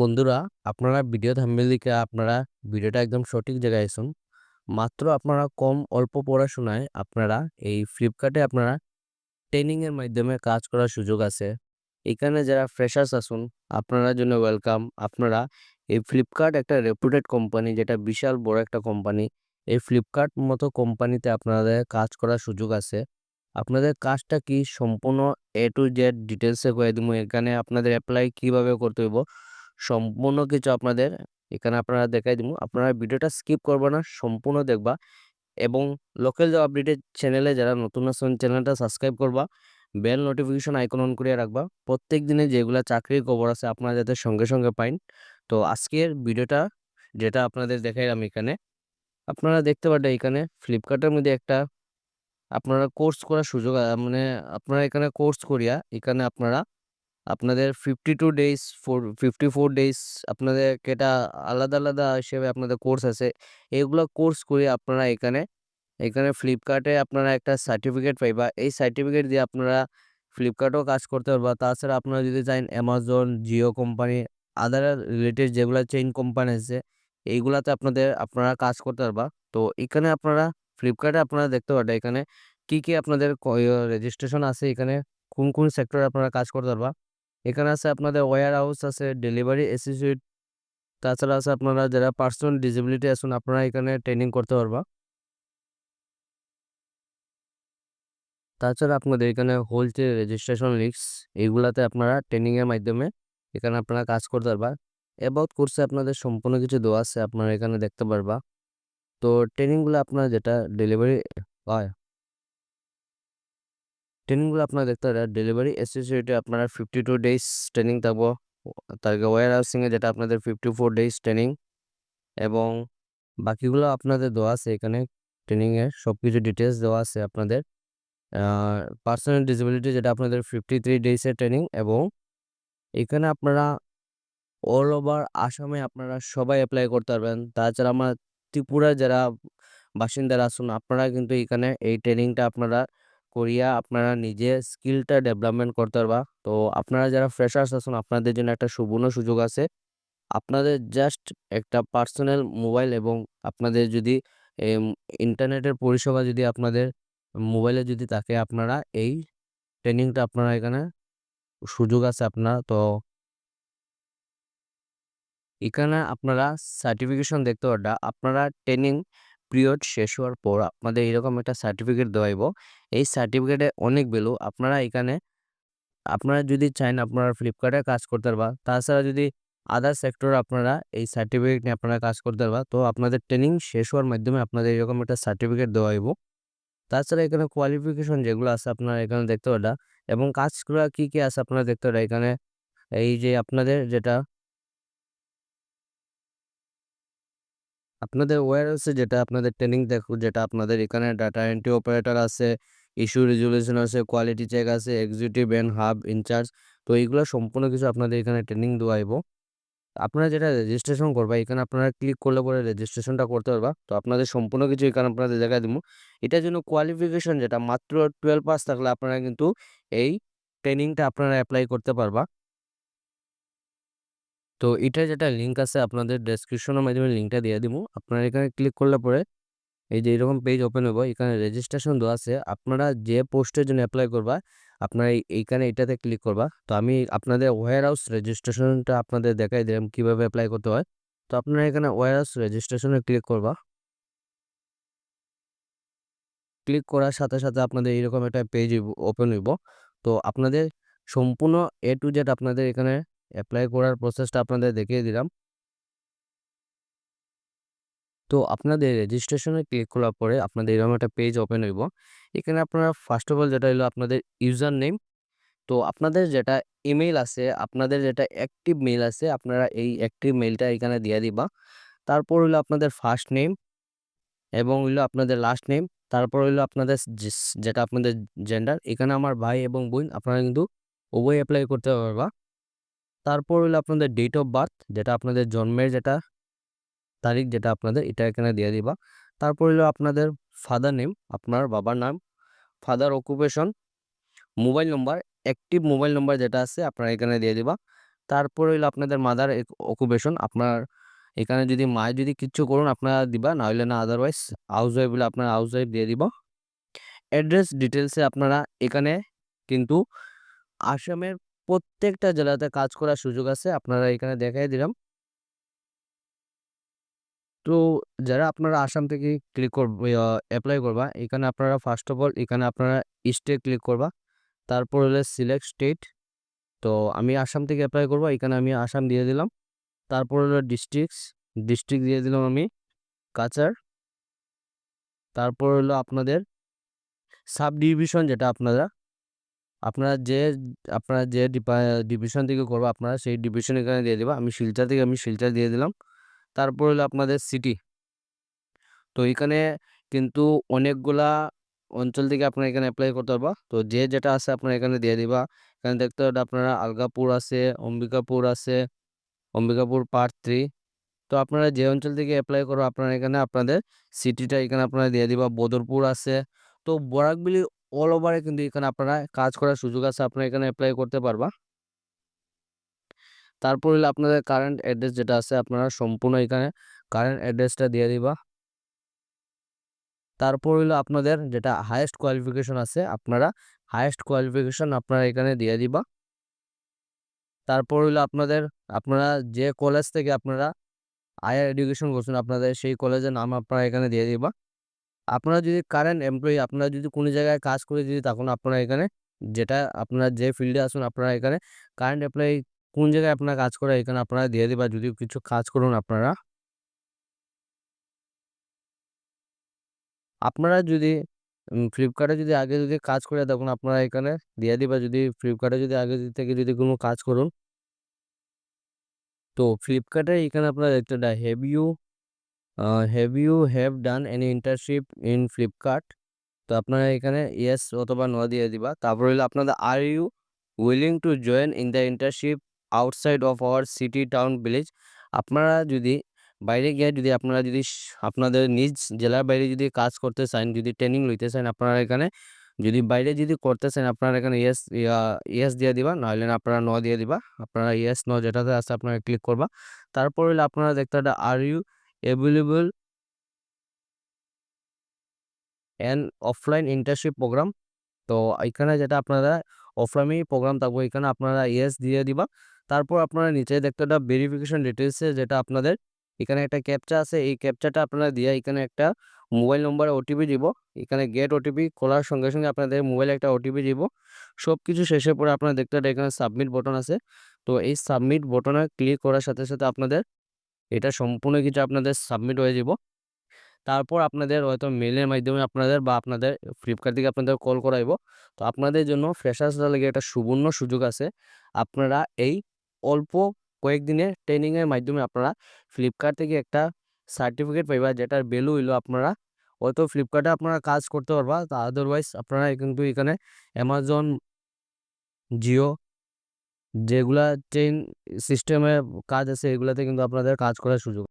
বন্ধুরা, আপনারা video thumbnail দেখে আপনারা ভিডিওটা একদম সঠিক জায়গায় আসুন মাত্র আপনারা কম অল্প পড়াশোনায় আপনারা এই ফ্লিপকার্টে আপনারা ট্রেনিংয়ের মাধ্যমে কাজ করার সুযোগ আছে। এখানে যারা ফ্রেশার্স আসুন আপনারা জন্য ওয়েলকাম। আপনারা এই ফ্লিপকার্ট একটা রেপুটেড কোম্পানি যেটা বিশাল বড় একটা কোম্পানি। এই ফ্লিপকার্ট মতো কোম্পানিতে আপনাদের কাজ করার সুযোগ আছে। আপনাদের কাজটা কি সম্পূর্ণ এ টু জেড ডিটেলসে কয়ে দিমু। এখানে আপনাদের অ্যাপ্লাই কীভাবে করতে হইব সম্পূর্ণ কিছু আপনাদের এখানে আপনারা দেখাই দিব আপনারা ভিডিওটা স্কিপ করবা না, সম্পূর্ণ দেখবা এবং লোকাল জব আপডেটের চ্যানেলে যারা নতুন আছেন চ্যানেলটা সাবস্ক্রাইব করবা। বেল নোটিফিকেশন আইকন অন করিয়া রাখবা। প্রত্যেক দিনে যেগুলা চাকরির খবর আছে আপনারা যাতে সঙ্গে, সঙ্গে পাইন। তো আজকের ভিডিওটা যেটা আপনাদের দেখাইলাম এখানে, আপনারা দেখতে পারবেন এখানে ফ্লিপকার্টের মধ্যে একটা আপনারা কোর্স করার সুযোগ মানে আপনারা এখানে কোর্স করিয়া এখানে আপনারা আপনাদের 52 ডেইজ ফর 54 ডেইজ আপনাদের এটা আলাদা, আলাদা হিসেবে আপনাদের কোর্স আছে। এগুলা কোর্স করে আপনারা এখানে, এখানে ফ্লিপকার্টে আপনারা একটা সার্টিফিকেট পাইবা। এই সার্টিফিকেট দিয়ে আপনারা ফ্লিপকার্টেও কাজ করতে পারবা। তাছাড়া আপনারা যদি চান Amazon, Jio company other related যেগুলা চেইন কোম্পানি আছে এইগুলাতে আপনাদের আপনারা কাজ করতে পারবা। তো এখানে আপনারা ফ্লিপকার্টে আপনারা দেখতে পারবেন এখানে কি, কি আপনাদের রেজিস্ট্রেশন আছে এখানে কোন, কোন সেক্টরে আপনারা কাজ করতে পারবা। এখানে আছে আপনাদের ওয়্যার হাউস আছে, ডেলিভারি অ্যাসোসিয়েট তাছাড়া আছে আপনারা যারা পার্সোনাল ডিসেবিলিটি আছেন আপনারা এখানে ট্রেনিং করতে পারবা। তাছাড়া আপনাদের এখানে হোলসেল রেজিস্ট্রেশন লিস্টস এগুলাতে আপনারা ট্রেনিংয়ের মাধ্যমে এখানে আপনারা কাজ করতে পারবা। অ্যাবাউট কোর্সে আপনাদের সম্পূর্ণ কিছু দেওয়া আছে আপনারা এখানে দেখতে পারবা। তো ট্রেনিংগুলো আপনারা যেটা ডেলিভারি হয় ট্রেনিংগুলো আপনারা দেখতে পারেন ডেলিভারি অ্যাসোসিয়েটে আপনারা 52 ডেইজ ট্রেনিং থাকব। তারপরে ওয়্যার হাউসিং এ যেটা আপনাদের 54 ডেইজ ট্রেনিং এবং বাকিগুলো আপনাদের দেওয়া আছে এখানে ট্রেনিং সব কিছু ডিটেলস দেওয়া আছে আপনাদের। পার্সোনাল ডিসেবিলিটি যেটা আপনাদের 53 ডেইজ এর ট্রেনিং এবং এখানে আপনারা অল ওভার আসামে আপনারা সবাই অ্যাপ্লাই করতে পারবেন। তাছাড়া আমার ত্রিপুরায় যারা বাসিন্দারা আসুন আপনারা কিন্তু এখানে এই ট্রেনিংটা আপনারা করিয়া আপনারা নিজে স্কিলটা ডেভেলপমেন্ট করতে পারবা। তো আপনারা যারা ফ্রেশার্স আছেন, আপনাদের জন্য একটা সুবর্ণ সুযোগ আছে। আপনাদের জাস্ট একটা পার্সোনাল মোবাইল এবং আপনাদের যদি ইন্টারনেটের পরিষেবা যদি আপনাদের মোবাইলে যদি থাকে, আপনারা এই ট্রেনিংটা আপনারা এখানে সুযোগ আছে আপনার, তো এখানে আপনারা সার্টিফিকেশন দেখতে পারবা। আপনারা ট্রেনিং পিরিয়ড শেষ হওয়ার পর আপনাদের এরকম একটা সার্টিফিকেট দেওয়া হইব। এই সার্টিফিকেটে অনেক ভ্যালু আপনারা এখানে, আপনারা যদি চান আপনারা ফ্লিপকার্টে কাজ করতে পারবা। তাছাড়া যদি আদার সেক্টরে আপনারা এই সার্টিফিকেট নিয়ে আপনারা কাজ করতে পারবা। তো আপনাদের ট্রেনিং শেষ হওয়ার মাধ্যমে আপনাদের এরকম একটা সার্টিফিকেট দেওয়া হইব। তাছাড়া এখানে কোয়ালিফিকেশন যেগুলো আছে আপনারা এখানে দেখতে পারবা এবং কাজগুলো কী কী আছে আপনারা দেখতে পারবা এখানে এই যে আপনাদের যেটা আপনাদের ওয়্যার হাউসে যেটা আপনাদের ট্রেনিং দেখো যেটা আপনাদের এখানে ডাটা এন্ট্রি অপারেটর আছে, ইস্যু রেজোলিউশন আছে, কোয়ালিটি চেক আছে, এক্সিকিউটিভ এন্ড হাব ইনচার্জ তো এইগুলো সম্পূর্ণ কিছু আপনাদের এখানে ট্রেনিং দেওয়া হইব। আপনারা যেটা রেজিস্ট্রেশন করবা এখানে আপনারা ক্লিক করলে পরে রেজিস্ট্রেশনটা করতে পারবা। তো আপনাদের সম্পূর্ণ কিছু এখানে আপনাদের দেখায় দিমু। এটার জন্য কোয়ালিফিকেশন যেটা মাত্র 12 পাস থাকলে আপনারা কিন্তু এই ট্রেনিংটা আপনারা অ্যাপ্লাই করতে পারবা। তো এটার যেটা লিঙ্ক আছে আপনাদের ডেসক্রিপশনের মাধ্যমে লিঙ্কটা দিয়ে দিব আপনারা এখানে ক্লিক করলে পরে এই যে এরকম পেজ ওপেন হইব। এখানে রেজিস্ট্রেশন দেওয়া আছে। আপনারা যে পোস্টের জন্য অ্যাপ্লাই করবা আপনারা এইখানে এটাতে ক্লিক করবা। তো আমি আপনাদের ওয়্যার হাউস রেজিস্ট্রেশনটা আপনাদের দেখাই দিলাম কীভাবে অ্যাপ্লাই করতে হয়। তো আপনারা এখানে ওয়্যার হাউস রেজিস্ট্রেশনে ক্লিক করবা। ক্লিক করার সাথে, সাথে আপনাদের এরকম একটা পেজ ওপেন হইব। তো আপনাদের সম্পূর্ণ এ টু জেড আপনাদের এখানে এপ্লাই করার প্রসেসটা আপনাদের দেখিয়ে দিলাম। তো আপনাদের রেজিস্ট্রেশনে ক্লিক করার পরে আপনাদের এরকম একটা পেজ ওপেন হইব। এখানে আপনারা ফার্স্ট অফ অল যেটা হইল আপনাদের ইউজার নেম তো আপনাদের যেটা ইমেইল আছে, আপনাদের যেটা অ্যাক্টিভ মেইল আছে আপনারা এই অ্যাক্টিভ মেইলটা এখানে দিয়ে দিবা। তারপর হইল আপনাদের ফার্স্ট নেম এবং হইল আপনাদের লাস্ট নেম। তারপর হইল আপনাদের যেটা আপনাদের জেন্ডার এখানে আমার ভাই এবং বোন আপনারা কিন্তু উভয় অ্যাপ্লাই করতে পারবা। তারপর হইল আপনাদের ডেট অফ বার্থ যেটা আপনাদের জন্মের যেটা তারিখ যেটা আপনাদের এটা এখানে দিয়ে দিবা। তারপর হইল আপনাদের ফাদার নেম আপনার বাবার নাম, father occupation, mobile number, active mobile number যেটা আছে আপনার এখানে দিয়ে দিবা। তারপর হইল আপনাদের মাদার অকুপেশন আপনার এখানে যদি মায়ে যদি কিচ্ছু করুন আপনারা দিবা না হইলে না আদারওয়াইজ হাউস ওয়াইফ বলে আপনার হাউস ওয়াইফ দিয়ে দিব অ্যাড্রেস ডিটেলসে আপনারা এখানে কিন্তু আসামের প্রত্যেকটা জেলাতে কাজ করার সুযোগ আছে। আপনারা এখানে দেখাই দিলাম। তো যারা আপনারা আসাম থেকে ক্লিক করবে অ্যাপ্লাই করবা, এখানে আপনারা ফার্স্ট অফ অল এখানে আপনারা স্টেট ক্লিক করবা। তারপর হলে সিলেক্ট স্টেট তো আমি আসাম থেকে অ্যাপ্লাই করব, এখানে আমি আসাম দিয়ে দিলাম। তারপর হলো ডিস্ট্রিক্টস ডিস্ট্রিক্ট দিয়ে দিলাম আমি কাচার তারপর হলো আপনাদের সাব ডিভিশন যেটা আপনারা আপনারা যে আপনারা যে ডিভিশন থেকে করব, আপনারা সেই ডিভিশন এখানে দিয়ে দেবা। আমি শিলচর থেকে, আমি শিলচর দিয়ে দিলাম। তারপর হলো আপনাদের সিটি তো এখানে কিন্তু অনেকগুলা অঞ্চল থেকে আপনারা এখানে অ্যাপ্লাই করতে পারবা। তো যে যেটা আছে আপনারা এখানে দিয়ে দিবা। এখানে দেখতে পাবেন আপনারা আলগাপুর আছে, অম্বিকাপুর আছে, অম্বিকাপুর পার্ট থ্রি তো আপনারা যে অঞ্চল থেকে অ্যাপ্লাই করো, আপনারা এখানে আপনাদের সিটিটা এখানে আপনারা দিয়ে দিবা। বদরপুর আছে। তো বরাকবিলি অল ওভারে কিন্তু এখানে আপনারা কাজ করার সুযোগ আছে, আপনারা এখানে অ্যাপ্লাই করতে পারবা। তারপর হলো আপনাদের কারেন্ট অ্যাড্রেস যেটা আছে, আপনারা সম্পূর্ণ এখানে কারেন্ট অ্যাড্রেসটা দিয়ে দিবা। তারপর হলো আপনাদের যেটা হায়েস্ট কোয়ালিফিকেশন আছে, আপনারা হায়েস্ট কোয়ালিফিকেশন আপনারা এখানে দিয়ে দিবা। তারপর হলো আপনাদের, আপনারা যে কলেজ থেকে আপনারা হায়ার এডুকেশন করছেন, আপনাদের সেই কলেজের নাম আপনারা এখানে দিয়ে দিবা। আপনারা যদি কারেন্ট এমপ্লয়ি আপনারা যদি কোনো জায়গায় কাজ করে যদি তখন আপনারা এখানে, যেটা আপনারা যে ফিল্ডে আসুন আপনারা এখানে কারেন্ট এমপ্লয়ি কোন জায়গায় আপনারা কাজ করে এখানে আপনারা দিয়ে দিবা যদি কিছু কাজ করুন আপনারা। আপনারা যদি ফ্লিপকার্টে যদি আগে যদি কাজ করে তখন আপনারা এখানে, দিয়ে দিবা যদি ফ্লিপকার্টে যদি আগে থেকে যদি কোনো কাজ করুন। তো ফ্লিপকার্টে এখানে আপনারা দেখতে have you have you have done any internship in Flipkart তো আপনারা এখানে ইয়েস অথবা নো দিয়ে দিবা। তারপর হলো আপনাদের are you willing to join in the internship outside of our city town village আপনারা যদি বাইরে গিয়ে যদি আপনারা যদি আপনাদের নিজ জেলার বাইরে যদি কাজ করতে চান, যদি ট্রেনিং লইতে চান, আপনারা এখানে যদি বাইরে যদি করতে চান, আপনারা এখানে ইয়েস ইয়েস দিয়ে দিবা। নাহলে আপনারা ন দিয়ে দিবা। আপনারা ইয়েস ন যেটাতে আছে আপনারা ক্লিক করবা। তারপর হলে আপনারা দেখতে are you available and offline internship programme তো এখানে যেটা আপনারা অফলাইনেই প্রোগ্রাম থাকব, এখানে আপনারা ইয়েস দিয়ে দিবা। তারপর আপনারা নিচে দেখতে একটা ভেরিফিকেশন ডিটেলসে যেটা আপনাদের এখানে একটা ক্যাপচা আছে, এই ক্যাপচাটা আপনারা দিয়ে এখানে একটা মোবাইল নম্বরে ওটিপি দিব। এখানে গেট ওটিপি খোলার সঙ্গে সঙ্গে আপনাদের মোবাইলে একটা ওটিপি দিব। সব কিছু শেষের পরে আপনারা দেখতে এখানে সাবমিট বটন আছে। তো এই সাবমিট বটনে ক্লিক করার সাথে সাথে আপনাদের এটা সম্পূর্ণ কিছু আপনাদের সাবমিট হয়ে যাব। তারপর আপনাদের হয়তো মেলের মাধ্যমে আপনাদের বা আপনাদের ফ্লিপকার্ট থেকে আপনাদের কল করাইব। তো আপনাদের জন্য ফ্রেশার্সরা লেগে একটা সুবর্ণ সুযোগ আছে। আপনারা এই অল্প কয়েকদিনের ট্রেনিংয়ের মাধ্যমে আপনারা ফ্লিপকার্ট থেকে একটা সার্টিফিকেট পাইবা, যেটার ভ্যালু হইল আপনারা হয়তো ফ্লিপকার্টে আপনারা কাজ করতে পারবা। তা আদারওয়াইজ আপনারা কিন্তু এখানে অ্যামাজন জিও যেগুলা চেইন সিস্টেমে কাজ আছে এগুলাতে কিন্তু আপনাদের কাজ করার সুযোগ